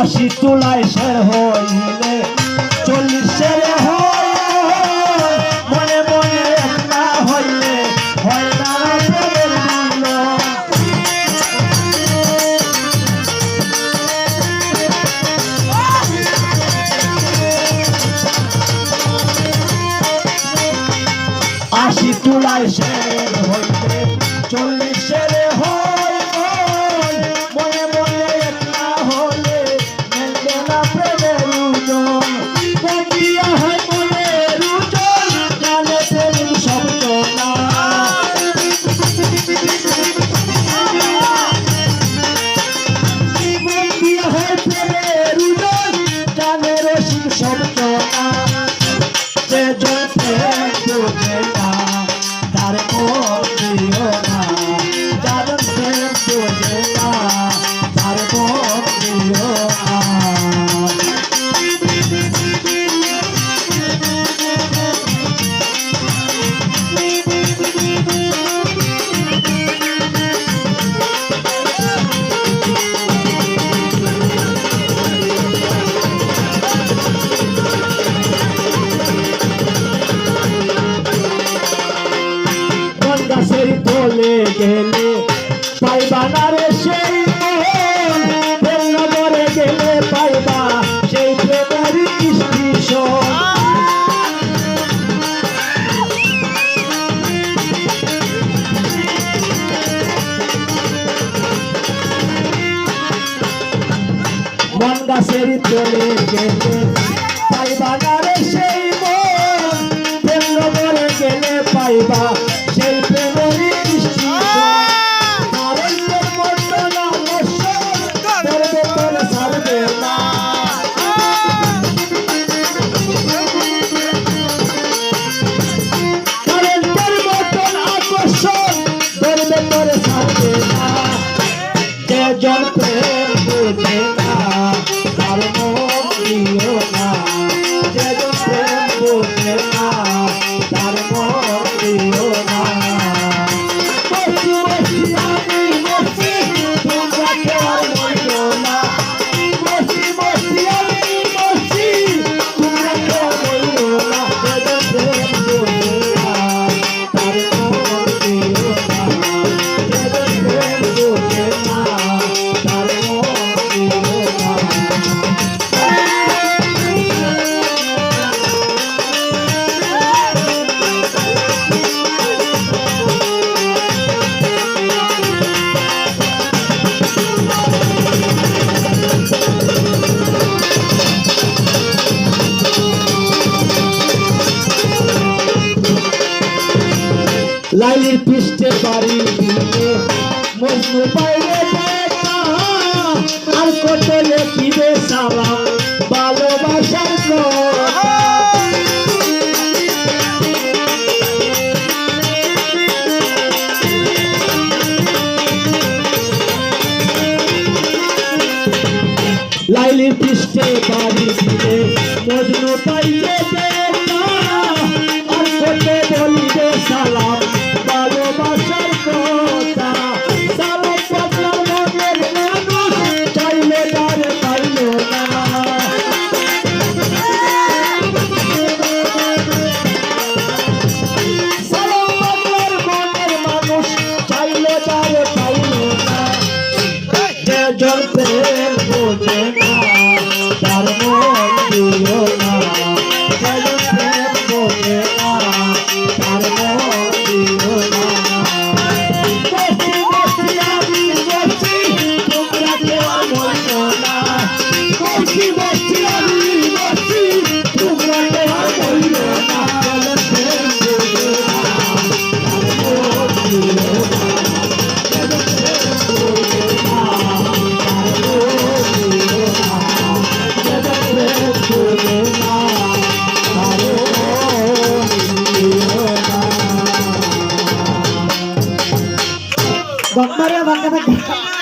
আশি তোলায় সের হইলে, চল্লিশ সেরে হয় মনে মনে একটা হইলে, হয় না আশি তোলায় সের যেতে মন গাছের চলে গেলে পাইবা না রে সেই মন প্রেম মরে গেলে পাইবা সেই প্রেমেরই কৃষ্টি John Play. লাইলির পৃষ্ঠে বাড়ি দিলে মজনু পাইলে আর কত লেখিবে সালাম, ভালোবাসার লাইলির পৃষ্ঠে বাড়ি দিলে মজনু পাইলে